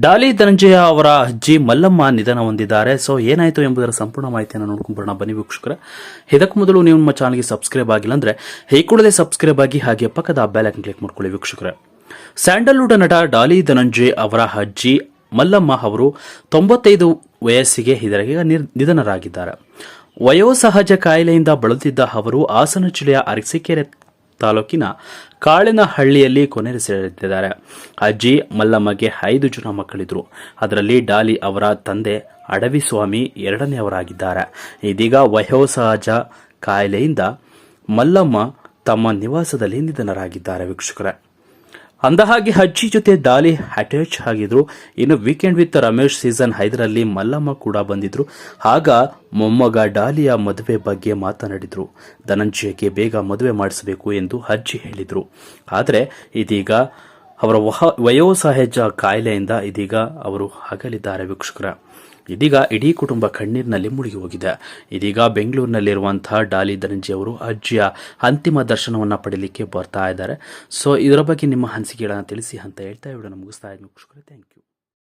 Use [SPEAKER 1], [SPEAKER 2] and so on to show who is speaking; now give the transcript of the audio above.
[SPEAKER 1] ಡಾಲಿ ಧನಂಜಯ ಅವರ ಅಜ್ಜಿ ಮಲ್ಲಮ್ಮ ನಿಧನ ಹೊಂದಿದ್ದಾರೆ. ಸೊ ಏನಾಯಿತು ಎಂಬುದರ ಸಂಪೂರ್ಣ ಮಾಹಿತಿಯನ್ನು ನೋಡ್ಕೊಂಡ್ಬರೋಣ ಬನ್ನಿ ವೀಕ್ಷಕರ. ಇದಕ್ಕೂ ಮೊದಲು ನೀವು ನಮ್ಮ ಚಾನಲ್ಗೆ ಸಬ್ಸ್ಕ್ರೈಬ್ ಆಗಿಲ್ಲ ಅಂದ್ರೆ, ಈ ಸಬ್ಸ್ಕ್ರೈಬ್ ಆಗಿ ಹಾಗೆ ಪಕ್ಕದ ಬೆಲ್ ಐಕನ್ ಕ್ಲಿಕ್ ಮಾಡ್ಕೊಳ್ಳಿ ವೀಕ್ಷಕರ. ಸ್ಯಾಂಡಲ್ವುಡ್ ನಟ ಡಾಲಿ ಧನಂಜಯ್ ಅವರ ಅಜ್ಜಿ ಮಲ್ಲಮ್ಮ ಅವರು ತೊಂಬತ್ತೈದು ವಯಸ್ಸಿಗೆ ಇದರಗೆ ನಿರ್- ನಿಧನರಾಗಿದ್ದಾರೆ. ವಯೋಸಹಜ ಕಾಯಿಲೆಯಿಂದ ಬಳಲುತ್ತಿದ್ದ ಅವರು ಹಾಸನ ಜಿಲ್ಲೆಯ ಅರಸೀಕೆರೆ ತಾಲೂಕಿನ ಕಾಳಿನಹಳ್ಳಿಯಲ್ಲಿ ಕೊನೆಯುಸಿರೆಳೆದಿದ್ದಾರೆ. ಅಜ್ಜಿ ಮಲ್ಲಮ್ಮಗೆ ಐದು ಜನ ಮಕ್ಕಳಿದ್ರು. ಅದರಲ್ಲಿ ಡಾಲಿ ಅವರ ತಂದೆ ಅಡವಿಸ್ವಾಮಿ ಎರಡನೆಯವರಾಗಿದ್ದಾರೆ ಇದೀಗ ವಯೋಸಹಜ ಕಾಯಿಲೆಯಿಂದ ಮಲ್ಲಮ್ಮ ತಮ್ಮ ನಿವಾಸದಲ್ಲಿ ನಿಧನರಾಗಿದ್ದಾರೆ ವೀಕ್ಷಕರೇ. ಅಂದಹಾಗೆ ಅಜ್ಜಿ ಜೊತೆ ದಾಲಿ ಅಟ್ಯಾಚ್ ಆಗಿದ್ರು. ಇನ್ನು ವೀಕೆಂಡ್ ವಿತ್ ರಮೇಶ್ ಸೀಸನ್ ಐದರಲ್ಲಿ ಮಲ್ಲಮ್ಮ ಕೂಡ ಬಂದಿದ್ರು. ಆಗ ಮೊಮ್ಮಗ ಡಾಲಿಯ ಮದುವೆ ಬಗ್ಗೆ ಮಾತನಾಡಿದ್ರು. ಧನಂಜಯಕ್ಕೆ ಬೇಗ ಮದುವೆ ಮಾಡಿಸಬೇಕು ಎಂದು ಅಜ್ಜಿ ಹೇಳಿದ್ರು. ಆದರೆ ಇದೀಗ ಅವರ ವಯೋಸಹಜ ಕಾಯಿಲೆಯಿಂದ ಇದೀಗ ಅವರು ಹಗಲಿದ್ದಾರೆ ವೀಕ್ಷಕರ. ಇದೀಗ ಇಡೀ ಕುಟುಂಬ ಕಣ್ಣೀರಿನಲ್ಲಿ ಮುಳುಗಿ ಹೋಗಿದೆ ಇದೀಗ ಬೆಂಗಳೂರಿನಲ್ಲಿರುವಂತಹ ಡಾಲಿ ಧನಂಜಿ ಅವರು ಅಜ್ಜಿಯ ಅಂತಿಮ ದರ್ಶನವನ್ನು ಪಡೀಲಿಕ್ಕೆ ಬರ್ತಾ ಇದ್ದಾರೆ. ಸೊ ಇದರ ಬಗ್ಗೆ ನಿಮ್ಮ ಅನಿಸಿಕೆಗಳನ್ನು ತಿಳಿಸಿ ಅಂತ ಹೇಳ್ತಾ ವಿಡಿಯೋನ ಮುಗಿಸ್ತಾ ಇದ್ದೀನಿ ವೀಕ್ಷಕರೇ. Thank you